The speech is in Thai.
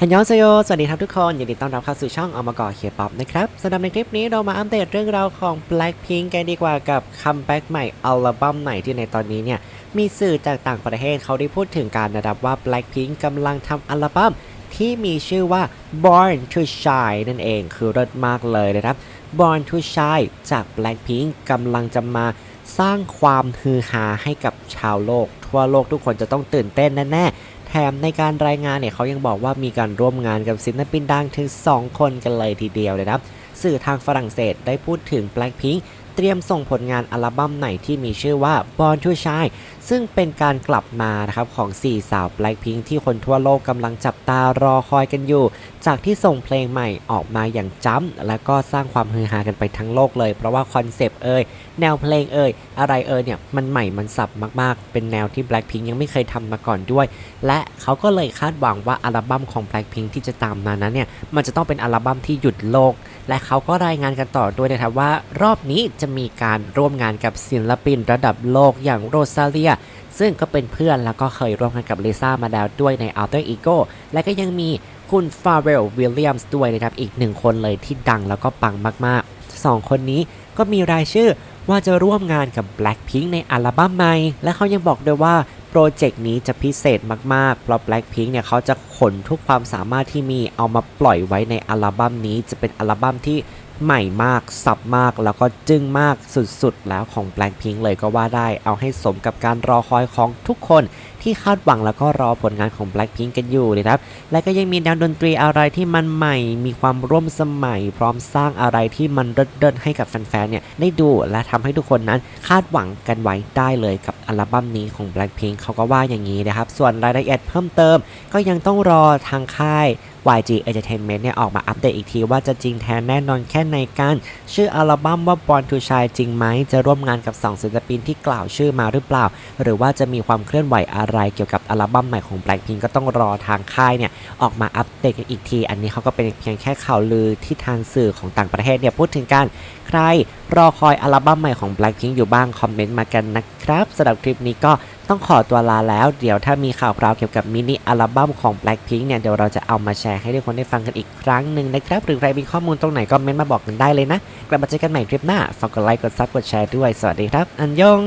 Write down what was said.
ฮันยอนเซโย สวัสดีครับทุกคน ยินดีต้อนรับเข้าสู่ช่องอมกอเคป๊อปนะครับสำหรับในคลิปนี้เรามาอัปเดตเรื่องราวของ Blackpink กันดีกว่ากับคัมแบ็กใหม่อัลบั้มใหม่ที่ในตอนนี้เนี่ย มีสื่อจากต่างประเทศเขาได้พูดถึงการนะครับว่า Blackpink กำลังทำอัลบั้มที่มีชื่อว่า Born to Shine นั่นเอง คือเลิศมากเลยนะครับ Born to Shine จาก Blackpink กำลังจะมาสร้างความฮือฮาให้กับชาวโลก ทั่วโลกทุกคนจะต้องตื่นเต้นแน่ๆ ถมในการรายงานเนี่ยเขายังบอกว่ามีการร่วมงานกับศิลปินดังถึง 2 คนกันเลยทีเดียวเลยนะสื่อทางฝรั่งเศสได้พูดถึง Blackpink เตรียมส่งผลงานอัลบั้มใหม่ที่มีชื่อว่า Born to Shine ซึ่งเป็นการกลับมานะครับของ 4 สาว Blackpink ที่คนทั่วโลกกำลังจับตารอคอยกันอยู่ จากที่ส่งเพลงใหม่ออกมาอย่างจ้ำและก็สร้างความฮือฮากันไปทั้งโลกเลย เพราะว่าคอนเซปต์เอ่ยแนวเพลงเอ่ยอะไรเอ่ยเนี่ยมันใหม่มันสับมากๆ เป็นแนวที่ Blackpink ยังไม่เคยทำมาก่อนด้วย และเขาก็เลยคาดหวังว่าอัลบั้มของ Blackpink ที่จะตามมานั้นเนี่ยมันจะต้องเป็นอัลบั้มที่หยุดโลก และเขาก็รายงานกันต่อด้วยนะครับว่ารอบนี้จะมีการร่วมงานกับศิลปินระดับโลกอย่างโรซาเลีย ซึ่งก็เป็นเพื่อนแล้วก็เคยร่วมงานกับลิซ่ามาแล้วด้วยใน Alter Ego และก็ยังมีคุณฟาเรลวิลเลียมส์ด้วยนะครับ อีกหนึ่งคนเลยที่ดังแล้วก็ปังมากๆสองคนนี้ก็มีรายชื่อว่าจะร่วมงานกับ Blackpink ในอัลบั้มใหม่ และเขายังบอกด้วยว่าโปรเจกต์นี้จะพิเศษมากๆ เพราะ Blackpink เนี่ยเขาจะขนทุกความสามารถที่มีเอามาปล่อยไว้ในอัลบั้มนี้ จะเป็นอัลบั้มที่ ใหม่มากสับมากแล้วก็จึ้งมากสุดๆ แล้วของ Blackpink เลยก็ว่าได้ เอาให้สมกับการรอคอยของทุกคนที่คาดหวังแล้วก็รอผลงานของ Blackpink กันอยู่นะครับ และก็ยังมีแนวดนตรีอะไรที่มันใหม่ มีความร่วมสมัย พร้อมสร้างอะไรที่มันเดินๆให้กับแฟนๆ เนี่ยได้ดูและทำให้ทุกคนนั้นคาดหวังกันไว้ได้เลยกับอัลบั้มนี้ของ Blackpink เขาก็ว่าอย่างนี้นะครับ ส่วนรายละเอียดเพิ่มเติม ก็ยังต้องรอทางค่าย YG Entertainment เนี่ยออกมาอัปเดตอีกทีว่าจะจริงแท้แน่นอนแค่ในการชื่ออัลบั้มว่า Born to Shine จริงไหม จะร่วมงานกับ2ศิลปินที่กล่าวชื่อมาหรือเปล่า หรือว่าจะมีความเคลื่อนไหวอะไรเกี่ยวกับอัลบั้มใหม่ของ Blackpink ก็ต้องรอทางค่ายเนี่ยออกมาอัปเดตกันอีกที อันนี้เขาก็เป็นเพียงแค่ข่าวลือที่ทางสื่อของต่างประเทศเนี่ยพูดถึงกันใครรอคอยอัลบั้มใหม่ของ Blackpink อยู่บ้างคอมเมนต์มากันนะครับสำหรับคลิปนี้ก็ ต้องขอตัวลาแล้วเดี๋ยวถ้ามีข่าวคราวเกี่ยวกับมินิอัลบั้มของ Blackpink เนี่ย เดี๋ยวเราจะเอามาแชร์ให้ทุกคนได้ฟังกันอีกครั้งหนึ่งนะครับ หรือใครมีข้อมูลตรงไหนก็เม้นต์มาบอกกันได้เลยนะ กลับมาเจอกันใหม่คลิปหน้า ฝากกดไลค์ กดซับกดแชร์ด้วย สวัสดีครับ อันยอง